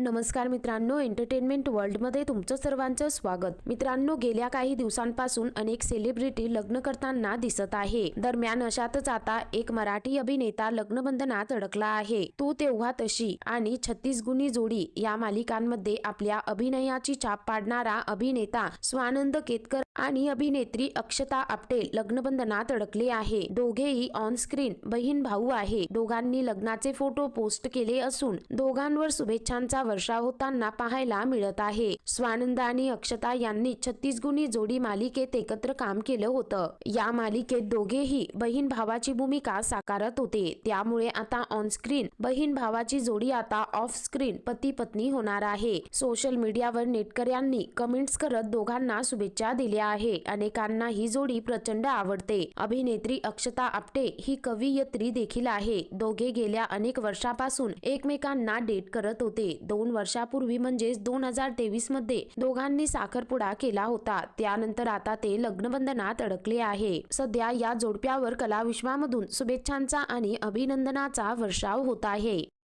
नमस्कार मित्रांनो एंटरटेनमेंट वर्ल्डमध्ये तुमचं सर्वांचं स्वागत. मित्रांनो गेल्या काही दिवसांपासून अनेक सेलिब्रिटी लग्न करताना दिसत आहे. दरम्यान अशातच आता एक मराठी अभिनेता लग्नबंधनात अडकला आहे. तू तेव्हा तशी आणि छत्तीस गुणी जोडी या मालिकांमध्ये आपल्या अभिनयाची छाप पाडणारा अभिनेता स्वानंद केतकर आणि अभिनेत्री अक्षता आपटे लग्नबंधनात अडकले आहे. दोघेही ऑन स्क्रीन बहीण भाऊ आहे. दोघांनी लग्नाचे फोटो पोस्ट केले असून दोघांवर शुभेच्छांचा वर्षा होताना पाहायला मिळत आहे. स्वानंद आणि अक्षता यांनी छत्तीस गुणी जोडी मालिकेत एकत्र काम केलं होतं. या मालिकेत दोघेही बहीण भावाची भूमिका साकारत होते. त्यामुळे आता ऑन स्क्रीन बहीण भावाची जोडी आता ऑफ स्क्रीन पती पत्नी होणार आहे. सोशल मीडियावर नेटकऱ्यांनी कमेंट्स करत दोघांना शुभेच्छा दिल्या आहे. अनेकांना ही जोडी प्रचंड आवडते. अभिनेत्री अक्षता आपटे ही कवयित्री देखील आहे. दोघे गेल्या अनेक वर्षापासून एकमेकांना डेट करत होते. दोन वर्षापूर्वी म्हणजेच दोन हजार तेवीसमध्ये दोघांनी साखरपुडा केला होता. त्यानंतर आता ते लग्नबंधनात अडकले आहे. सध्या या जोडप्यावर कलाविश्वामधून शुभेच्छांचा आणि अभिनंदनाचा वर्षाव होत आहे.